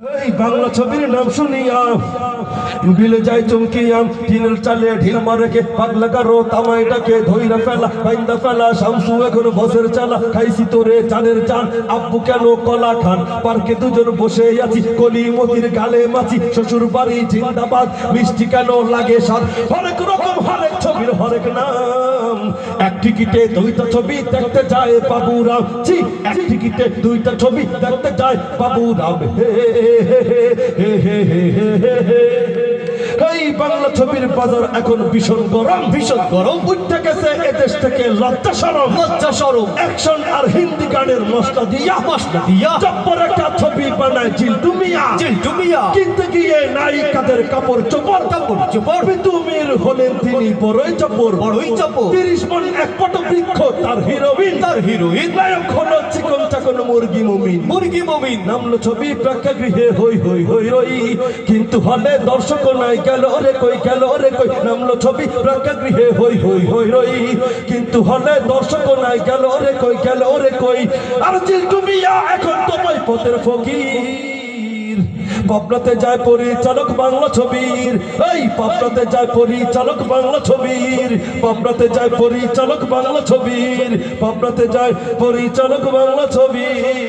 এই বাংলা ছবির নাম শুনিয়া বিলে যাই চমকিয়া, টিনের চালে ঢিল মারে কে, পাগলা কারও তামাই ডাকে, ধইরা ফেলা, বাইন্দা ফেলা, শামসু এখন বসের চালা, খাইছি তোরে চানের চান আব্বু কেন কলা খান? পার্কে দুজন বসে আছি, কলি মতির গালে মাছি, শ্বশুর বাড়ি জিন্দাবাদ, মিষ্টি কেন লাগে স্বাদ? হরেক রকম, হরেক ছবির হরেক নাম। এক টিকিটে দুইটা ছবি দেখতে যায় বাবু রাম জি এক টিকিটে দুইটা ছবি দেখতে যায় বাবু রাম হে হে হে হে হে হে হে বাংলা ছবির বাজার এখন ভীষণ গরম। ভীষণ গরম। উঠতে গেছে এদেশ থেকে লজ্জা সরম। লজ্জা সরম। অ্যাকশন আর হিন্দি গানের মশলা দিয়া। মশলা দিয়া। চপ্পর একটা ছবি বানায় জিল্টু মিয়া চিল্টু মিয়া কিনতে গিয়ে নায়িকাদের কাপড় চোপড়। কাপড় চোপড়। তুমির হলেন তিনি বড়ই চপর বড়ই চপর। তিরিশ মন এক পট বৃক্ষ তার হিরোইন। তার হিরোইন। নায়ক হলো চিকন চাকন মুরগি মুমিন। মুরগি মমিন। নামলো ছবি প্রেক্ষাগৃহে হই হই হই রই কিন্তু হলে দর্শক নাই গেল রে কই গেল রে কই? নামলো ছবি প্রেক্ষাগৃহে হই হই হই রই কিন্তু হলে দর্শক নাই গেল রে কই গেল রে কই? আর জিল্টু তুমি এখন তোমায় পথের ফকির। পাবনাতে যায় পরিচালক বাংলা ছবির। এই পাবনাতে যায় পরিচালক বাংলা ছবির। পাবনাতে যায় পরিচালক বাংলা ছবির। পাবনাতে যায় পরিচালক বাংলা ছবির।